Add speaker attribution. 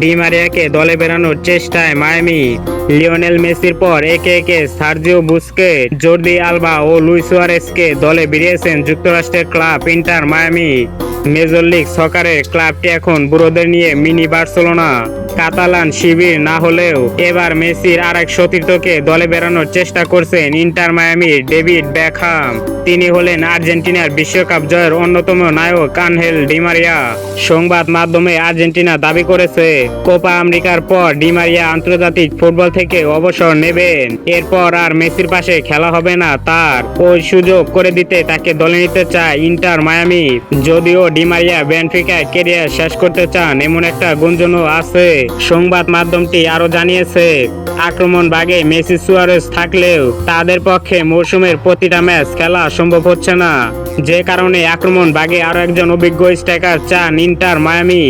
Speaker 1: D মারিয়াকে দলে বেরানোর চেষ্টায় Miami, Lionel মেসির পর একে একে সার্জিও বুসকে, জর্দি আলবা ও লুইসুয়ারেসকে দলে বেরিয়েছেন যুক্তরাষ্ট্রের club Inter Miami. Major League সকারের ক্লাবটি এখন বুড়োদের নিয়ে মিনি বার্সেলোনা, কাতালান শিবির না হলেও এবার মেসির আর এক সতীর্থকে দলে বেরানোর চেষ্টা করছেন ইন্টার মায়ামির ডেভিড ব্যাকহাম তিনি হলেন আর্জেন্টিনার বিশ্বকাপ জয়ের অন্যতম নায়ক আনহেল ডিমারিয়া সংবাদ মাধ্যমে আর্জেন্টিনা দাবি করেছে, কোপা আমেরিকার পর ডিমারিয়া আন্তর্জাতিক ফুটবল থেকে অবসর নেবেন। এরপর আর মেসির পাশে খেলা হবে না তার। ওই সুযোগ করে দিতে তাকে দলে নিতে চায় ইন্টার মায়ামি। যদিও ডিমারিয়া, বেনফিকা কেরিয়ার শেষ করতে চান এমন একটা গুঞ্জনও আছে। সংবাদ মাধ্যমটি আরও জানিয়েছে, আক্রমণ বাগে মেসি সুয়ারেস থাকলেও তাদের পক্ষে মৌসুমের প্রতিটা ম্যাচ খেলা সম্ভব হচ্ছে না। যে কারণে আক্রমণ বাগে আরও একজন অভিজ্ঞ স্ট্রাইকার চান ইন্টার মায়ামি।